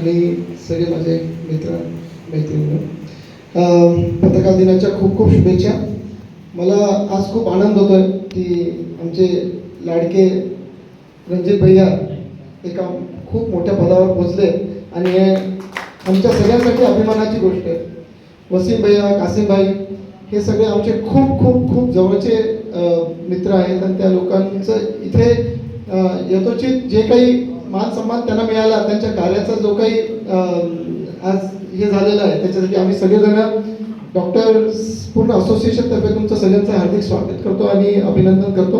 आणि सगळे माझे मित्र मैत्रिणी पत्रकार दिनाच्या खूप खूप शुभेच्छा. मला आज खूप आनंद होतोय की आमचे लाडके रणजित भैया एका खूप मोठ्या पदावर पोचले आणि हे आमच्या सगळ्यांसाठी अभिमानाची गोष्ट आहे. वसीम भैया कासिम भाई हे सगळे आमचे खूप खूप खूप जवळचे मित्र आहेत आणि त्या लोकांचं इथे यथोचित जे काही मान सन्मान त्यांना मिळाला. त्यांच्या कार्याचा जो काही आज हे झालेलं आहे त्याच्यासाठी आम्ही सगळेजण डॉक्टर पूर्ण असोसिएशन तर्फे तुमचं सगळ्यांचं हार्दिक स्वागत करतो आणि अभिनंदन करतो.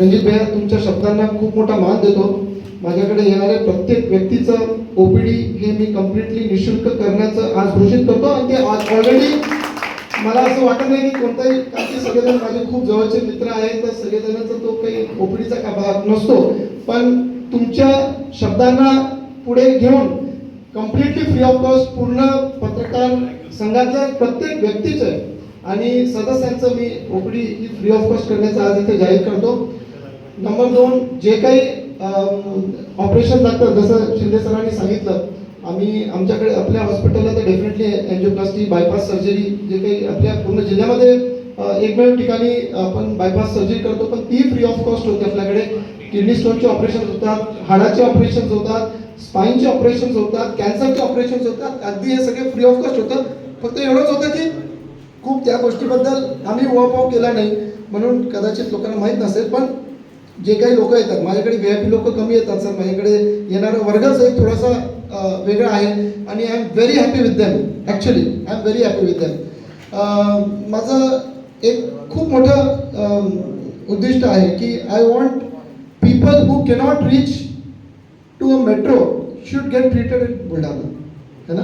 रणजित भैया तुमच्या शब्दांना खूप मोठा मान देतो. माझ्याकडे येणाऱ्या प्रत्येक व्यक्तीचं ओपीडी हे मी कम्प्लिटली निशुल्क करण्याचं आज घोषित करतो. आणि ते ऑलरेडी मला असं वाटत नाही की कोणताही काही सगळेजण माझे खूप जवळचे मित्र आहेत तर सगळेजणांचा तो काही खोपडीचा का भाग नसतो. पण तुमच्या शब्दांना पुढे घेऊन कम्प्लिटली फ्री ऑफ कॉस्ट पूर्ण पत्रकार संघातल्या प्रत्येक व्यक्तीचं आणि सदस्यांचं मी ओपडी ही फ्री ऑफ कॉस्ट करण्याचं आज इथे जाहीर करतो. नंबर दोन जे काही ऑपरेशन लागतं जसं शिंदे सरांनी सांगितलं आम्ही आमच्याकडे आपल्या हॉस्पिटलला तर डेफिनेटली एन्जिओप्लास्टी बायपास सर्जरी जे काही आपल्या पूर्ण जिल्ह्यामध्ये एकमेव ठिकाणी आपण बायपास सर्जरी करतो पण ती फ्री ऑफ कॉस्ट होते आपल्याकडे. किडनी स्टोनचे ऑपरेशन होतात हाडाचे ऑपरेशन होतात स्पाईनचे ऑपरेशन होतात कॅन्सरचे ऑपरेशन होतात. अगदी हे सगळे फ्री ऑफ कॉस्ट होतं. फक्त एवढंच होतं की खूप त्या गोष्टीबद्दल आम्ही उहापोह केला नाही. म्हणून कदाचित लोकांना माहीत नसेल पण जे काही लोक येतात माझ्याकडे व्ही आय पी लोक कमी येतात सर. माझ्याकडे येणारा वर्गच एक थोडासा वेगळं आहे. आणि I am very happy with them actually I am very happy with them माझं एक खूप मोठं उद्दिष्ट आहे की I want people who cannot reach to a metro should get treated in Buldhana है ना?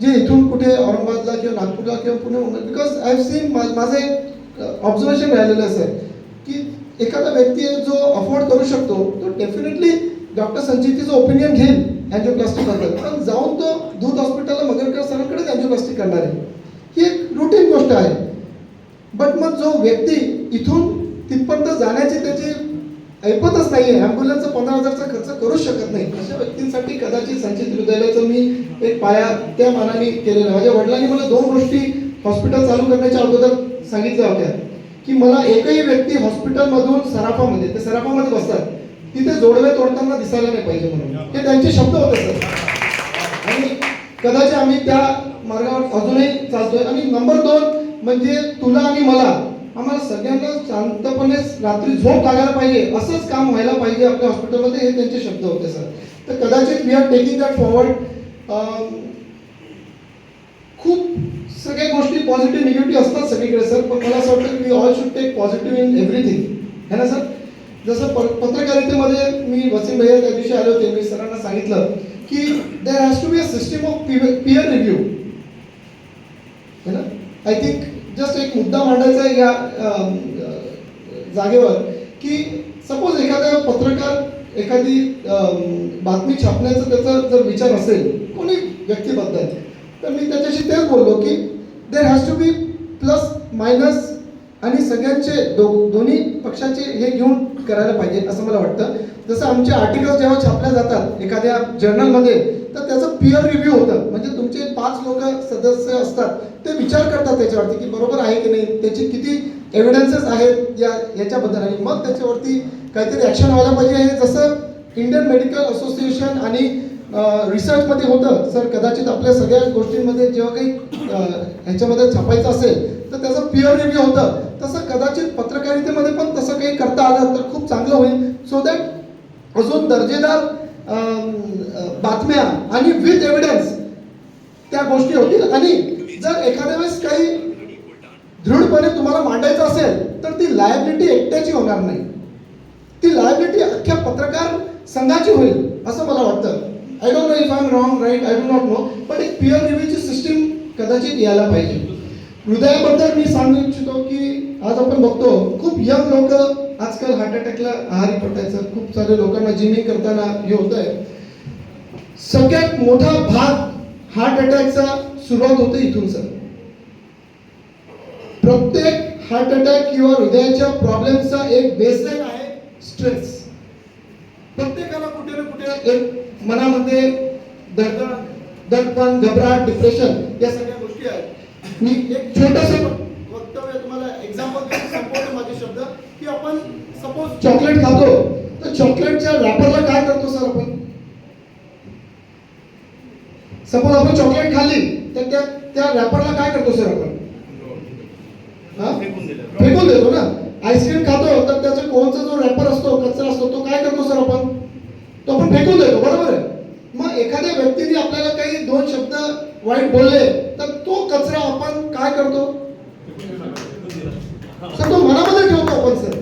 जे इथून कुठे औरंगाबादला किंवा नागपूरला किंवा Pune Mumbai because I have seen माझं एक ऑब्झर्वेशन राहिलेलं असं की एखादा व्यक्ती जो अफोर्ड करू शकतो तो डेफिनेटली डॉक्टर संजीतीचं ओपिनियन घेईल. अँजिओप्लास्टिकबद्दल पण जाऊन तो दूध हॉस्पिटलला मगरकर सरांकडेच अँजिओप्लास्टिक करणार आहे. ही एक रुटीन गोष्ट आहे. बट मग जो व्यक्ती इथून तिथपर्यंत जाण्याची त्याची ऐपतच नाही आहे ॲम्ब्युलन्सचा पंधरा हजारचा खर्च करूच शकत नाही. अशा व्यक्तींसाठी कदाचित संचित हृदयालयाचं मी एक पाया त्या मानाने केलेला माझ्या वडिलांनी मला दोन गोष्टी हॉस्पिटल चालू करण्याच्या अगोदर सांगितल्या होत्या. की मला एकही व्यक्ती हॉस्पिटलमधून सराफामध्ये ते सराफामध्ये बसतात. तिथे जोडवे तोडताना दिसायला नाही पाहिजे म्हणून. हे त्यांचे शब्द होते सर. आणि कदाचित आम्ही त्या मार्गावर अजूनही चालतोय. आणि नंबर दोन म्हणजे तुला आणि मला. आम्हाला सगळ्यांना शांतपणे रात्री झोप लागायला पाहिजे. असंच काम व्हायला पाहिजे आपल्या हॉस्पिटलमध्ये हे त्यांचे शब्द होते सर. तर कदाचित we are taking that forward खूप सगळ्या गोष्टी पॉझिटिव्ह निगेटिव्ह असतात सगळीकडे सर. पण मला असं वाटतं की we all should take positive in everything है ना सर? जसं प पत्रकारितेमध्ये मी वसीम भैया त्या दिवशी आले होते मी सरांना सांगितलं की there has to be a system of peer review है ना? आय थिंक जस्ट एक मुद्दा मांडायचा आहे या जागेवर की सपोज एखादा पत्रकार एखादी बातमी छापण्याचा त्याचा जर विचार असेल कोणी व्यक्तीबद्दल तर मी त्याच्याशी तेच बोललो की there has to be plus minus आणि सगळ्यांचे दो दोन्ही पक्षाचे हे घेऊन करायला पाहिजे असं मला वाटतं. जसं आमचे आर्टिकल्स जेव्हा छापल्या जातात एखाद्या जर्नलमध्ये तर त्याचं पिअर रिव्ह्यू होतं. म्हणजे तुमचे पाच लोक सदस्य असतात ते विचार करतात त्याच्यावरती की बरोबर आहे की नाही त्याची किती एव्हिडन्सेस आहेत या याच्याबद्दल. आणि मग त्याच्यावरती काहीतरी ॲक्शन व्हायला पाहिजे. हे जसं इंडियन मेडिकल असोसिएशन आणि रिसर्चमध्ये होतं. सर कदाचित आपल्या सगळ्या गोष्टींमध्ये जेव्हा काही ह्याच्यामध्ये छापायचं असेल तर त्याचं पिअर रिव्ह्यू होतं. तसं कदाचित पत्रकारितेमध्ये पण तसं काही करता आलं तर खूप चांगलं होईल. सो दॅट अजून दर्जेदार बातम्या आणि विथ एव्हिडन्स त्या गोष्टी होतील. आणि जर एखाद्या वेळेस काही दृढपणे तुम्हाला मांडायचं असेल तर ती लायबिलिटी एकट्याची होणार नाही. ती लायबिलिटी अख्ख्या पत्रकार संघाची होईल असं मला वाटतं. I don't know if I am wrong right I do not know पण एक पिअर रिव्ह्यूची सिस्टीम कदाचित यायला पाहिजे. हृदयाबद्दल मी सांगू इच्छितो की आज आपण बघतो खूप यंग लोक आजकाल हार्ट अटॅकला आहारी पडायचं. खूप सारे लोकांना जिमिंग करताना हे होत आहे सगळ्यात मोठा भाग हार्ट अटॅकचा सुरुवात होते इथून सर प्रत्येक हार्ट अटॅक किंवा हृदयाच्या प्रॉब्लेमचा एक बेसलाईन आहे स्ट्रेस प्रत्येकाला कुठे ना कुठे एक मनामध्ये दडपण दडपण घबराट डिप्रेशन या सगळ्या गोष्टी आहेत. मी एक छोटस वक्तव्य तुम्हाला एक्झाम्पल संपवतो माझे शब्द. की आपण सपोज चॉकलेट खातो. तर चॉकलेटच्या रॅपरला काय करतो सर आपण? सपोज आपण चॉकलेट खाल्ली तर त्या त्या रॅपरला काय करतो सर आपण? हा? फेकून देतो ना. आईस्क्रीम खातो तर त्याचा कोणचा जो रॅपर असतो कचरा असतो तो काय करतो सर आपण तो आपण फेकून देतो बरोबर आहे मग एखाद्या व्यक्तीने आपल्याला काही दोन शब्द वाईट बोलले तर तो कचरा आपण काय करतो? सर तो मनामध्ये ठेवतो आपण सर.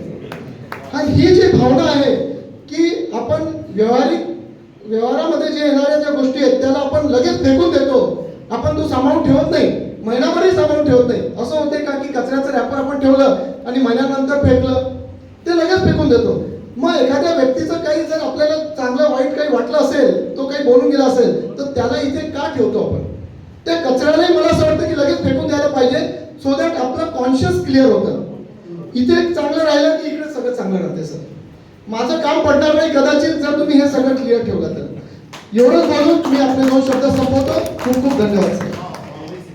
हा ही जी भावना आहे की आपण व्यवहारिक व्यवहारामध्ये जे येणाऱ्या ज्या गोष्टी आहेत त्याला आपण लगेच फेकून देतो. आपण तो सांभाळून ठेवत नाही. महिनाभरही सांभाळून ठेवत नाही. असं होते का की कचऱ्याचं रॅपर आपण ठेवलं आणि महिन्यानंतर फेकलं? ते लगेच फेकून देतो. मग एखाद्या व्यक्तीचं काही जर आपल्याला चांगलं वाईट काही वाटलं असेल तो काही बोलून गेला असेल तर त्याला इथे का ठेवतो आपण? त्या कचऱ्यालाही मला असं वाटतं की लगेच फेकून द्यायला पाहिजे सो दॅट आपलं कॉन्शियस क्लिअर होतं. इथे चांगलं राहिलं की इकडे सगळं चांगलं राहते सर माझं काम पडणार नाही कदाचित जर तुम्ही हे सगळं क्लिअर ठेवलं तर. एवढंच बोलून मी आपले दोन शब्द संपवतो. खूप खूप धन्यवाद सर